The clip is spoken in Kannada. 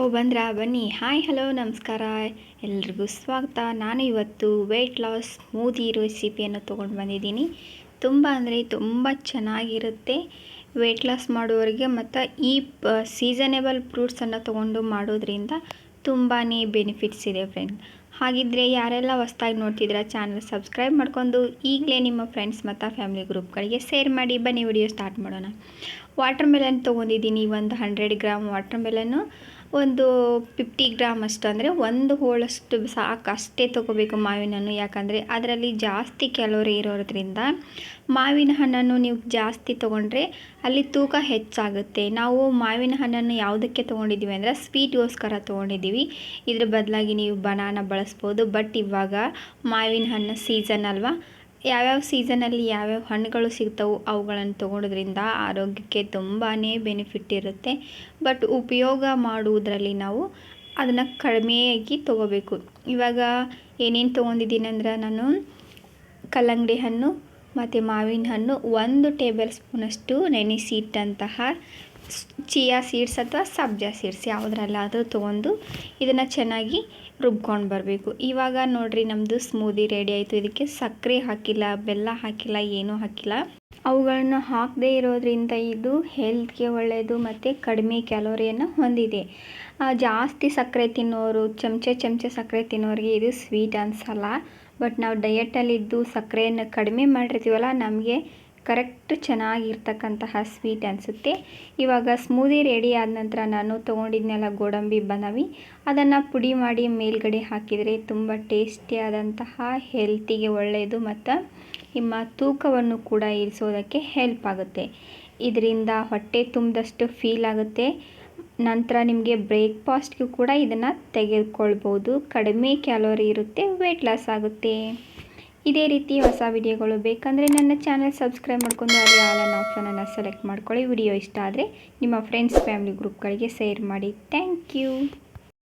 ಓ ಬಂದ್ರಾ? ಬನ್ನಿ. ಹಾಯ್, ಹಲೋ, ನಮಸ್ಕಾರ. ಎಲ್ರಿಗೂ ಸ್ವಾಗತ. ನಾನು ಇವತ್ತು ವೆಯ್ಟ್ ಲಾಸ್ ಸ್ಮೂದಿ ರೆಸಿಪಿಯನ್ನು ತೊಗೊಂಡು ಬಂದಿದ್ದೀನಿ. ತುಂಬ ಅಂದರೆ ತುಂಬ ಚೆನ್ನಾಗಿರುತ್ತೆ. ವೆಯ್ಟ್ ಲಾಸ್ ಮಾಡುವವರಿಗೆ ಮತ್ತು ಈ ಸೀಸನೇಬಲ್ ಫ್ರೂಟ್ಸನ್ನು ತೊಗೊಂಡು ಮಾಡೋದ್ರಿಂದ ತುಂಬಾ ಬೆನಿಫಿಟ್ಸ್ ಇದೆ ಫ್ರೆಂಡ್ ಹಾಗಿದ್ದರೆ ಯಾರೆಲ್ಲ ಹೊಸ್ದಾಗಿ ನೋಡ್ತಿದ್ದೀರಾ ಚಾನಲ್ ಸಬ್ಸ್ಕ್ರೈಬ್ ಮಾಡ್ಕೊಂಡು ಈಗಲೇ ನಿಮ್ಮ ಫ್ರೆಂಡ್ಸ್ ಮತ್ತು ಫ್ಯಾಮಿಲಿ ಗ್ರೂಪ್ಗಳಿಗೆ ಶೇರ್ ಮಾಡಿ ಬನ್ನಿ ವಿಡಿಯೋ ಸ್ಟಾರ್ಟ್ ಮಾಡೋಣ. ವಾಟರ್ ಮೆಲನ್ ತೊಗೊಂಡಿದ್ದೀನಿ ಒಂದು ಹಂಡ್ರೆಡ್ ಗ್ರಾಮ್ ವಾಟರ್ ಮೆಲನ್ನು ಒಂದು ಫಿಫ್ಟಿ ಗ್ರಾಮ್ ಅಷ್ಟು. ಅಂದರೆ ಒಂದು ಹೋಳಷ್ಟು ಸಾಕು ಅಷ್ಟೇ ತೊಗೋಬೇಕು ಮಾವಿನ ಹಣ್ಣು ಯಾಕಂದರೆ ಅದರಲ್ಲಿ ಜಾಸ್ತಿ ಕ್ಯಾಲೋರಿ ಇರೋದ್ರಿಂದ ಮಾವಿನ ಹಣ್ಣನ್ನು ನೀವು ಜಾಸ್ತಿ ತೊಗೊಂಡ್ರೆ ಅಲ್ಲಿ ತೂಕ ಹೆಚ್ಚಾಗುತ್ತೆ. ನಾವು ಮಾವಿನ ಹಣ್ಣನ್ನು ಯಾವುದಕ್ಕೆ ತೊಗೊಂಡಿದ್ದೀವಿ ಅಂದರೆ ಸ್ವೀಟ್ಗೋಸ್ಕರ ತೊಗೊಂಡಿದ್ದೀವಿ. ಇದ್ರ ಬದಲಾಗಿ ನೀವು ಬನಾನ ಬಳಸ್ಬೋದು. ಬಟ್ ಇವಾಗ ಮಾವಿನ ಹಣ್ಣು ಸೀಸನ್ ಅಲ್ವಾ? ಯಾವ್ಯಾವ ಸೀಸನಲ್ಲಿ ಯಾವ್ಯಾವ ಹಣ್ಣುಗಳು ಸಿಗ್ತವೆ ಅವುಗಳನ್ನು ತೊಗೊಳೋದ್ರಿಂದ ಆರೋಗ್ಯಕ್ಕೆ ತುಂಬಾ ಬೆನಿಫಿಟ್ ಇರುತ್ತೆ. ಬಟ್ ಉಪಯೋಗ ಮಾಡುವುದರಲ್ಲಿ ನಾವು ಅದನ್ನು ಕಡಿಮೆಯಾಗಿ ತೊಗೋಬೇಕು. ಇವಾಗ ಏನೇನು ತೊಗೊಂಡಿದ್ದೀನಿ ಅಂದ್ರೆ ನಾನು ಕಲ್ಲಂಗಡಿ ಹಣ್ಣು ಮತ್ತು ಮಾವಿನ ಹಣ್ಣು ಒಂದು ಟೇಬಲ್ ಸ್ಪೂನಷ್ಟು ನೆನೆಸಿಟ್ಟಂತಹ ಚಿಯಾ ಸೀಡ್ಸ್ ಅಥವಾ ಸಬ್ಜಾ ಸೀಡ್ಸ್ ಯಾವುದ್ರಲ್ಲಾದರೂ ತೊಗೊಂಡು ಇದನ್ನು ಚೆನ್ನಾಗಿ ರುಬ್ಕೊಂಡು ಬರಬೇಕು. ಇವಾಗ ನೋಡಿರಿ ನಮ್ಮದು ಸ್ಮೂದಿ ರೆಡಿ ಆಯಿತು. ಇದಕ್ಕೆ ಸಕ್ಕರೆ ಹಾಕಿಲ್ಲ, ಬೆಲ್ಲ ಹಾಕಿಲ್ಲ, ಏನೂ ಹಾಕಿಲ್ಲ. ಅವುಗಳನ್ನು ಹಾಕದೇ ಇರೋದ್ರಿಂದ ಇದು ಹೆಲ್ತ್ಗೆ ಒಳ್ಳೆಯದು ಮತ್ತು ಕಡಿಮೆ ಕ್ಯಾಲೋರಿಯನ್ನು ಹೊಂದಿದೆ. ಜಾಸ್ತಿ ಸಕ್ಕರೆ ತಿನ್ನೋರು, ಚಮಚೆ ಚಮಚೆ ಸಕ್ಕರೆ ತಿನ್ನೋರಿಗೆ ಇದು ಸ್ವೀಟ್ ಅನ್ಸಲ್ಲ. ಬಟ್ ನಾವು ಡಯಟಲ್ಲಿದ್ದು ಸಕ್ಕರೆಯನ್ನು ಕಡಿಮೆ ಮಾಡಿರ್ತೀವಲ್ಲ, ನಮಗೆ ಕರೆಕ್ಟ್ ಚೆನ್ನಾಗಿರ್ತಕ್ಕಂತಹ ಸ್ವೀಟ್ ಅನಿಸುತ್ತೆ. ಇವಾಗ ಸ್ಮೂದಿ ರೆಡಿ ಆದ ನಂತರ ನಾನು ತೊಗೊಂಡಿದ್ನೆಲ್ಲ ಗೋಡಂಬಿ ಬನವಿ. ಅದನ್ನು ಪುಡಿ ಮಾಡಿ ಮೇಲ್ಗಡೆ ಹಾಕಿದರೆ ತುಂಬ ಟೇಸ್ಟಿಯಾದಂತಹ, ಹೆಲ್ತಿಗೆ ಒಳ್ಳೆಯದು ಮತ್ತು ನಿಮ್ಮ ತೂಕವನ್ನು ಕೂಡ ಇರಿಸೋದಕ್ಕೆ ಹೆಲ್ಪ್ ಆಗುತ್ತೆ. ಇದರಿಂದ ಹೊಟ್ಟೆ ತುಂಬಿದಷ್ಟು ಫೀಲ್ ಆಗುತ್ತೆ. ನಂತರ ನಿಮಗೆ ಬ್ರೇಕ್ಫಾಸ್ಟ್ಗೂ ಕೂಡ ಇದನ್ನು ತೆಗೆದುಕೊಳ್ಬೋದು. ಕಡಿಮೆ ಕ್ಯಾಲೋರಿ ಇರುತ್ತೆ ವೆಯ್ಟ್ ಲಾಸ್ ಆಗುತ್ತೆ. ಇದೇ ರೀತಿ ಹೊಸ ವಿಡಿಯೋಗಳು ಬೇಕಂದರೆ ನನ್ನ ಚಾನಲ್ ಸಬ್ಸ್ಕ್ರೈಬ್ ಮಾಡ್ಕೊಂಡು ಅಲ್ಲಿ ಆಲ್ ಅನ್ನ ಆಪ್ಷನನ್ನು ಸೆಲೆಕ್ಟ್ ಮಾಡ್ಕೊಳ್ಳಿ. ವಿಡಿಯೋ ಇಷ್ಟ ಆದರೆ ನಿಮ್ಮ ಫ್ರೆಂಡ್ಸ್ ಫ್ಯಾಮಿಲಿ ಗ್ರೂಪ್ಗಳಿಗೆ ಶೇರ್ ಮಾಡಿ. Thank you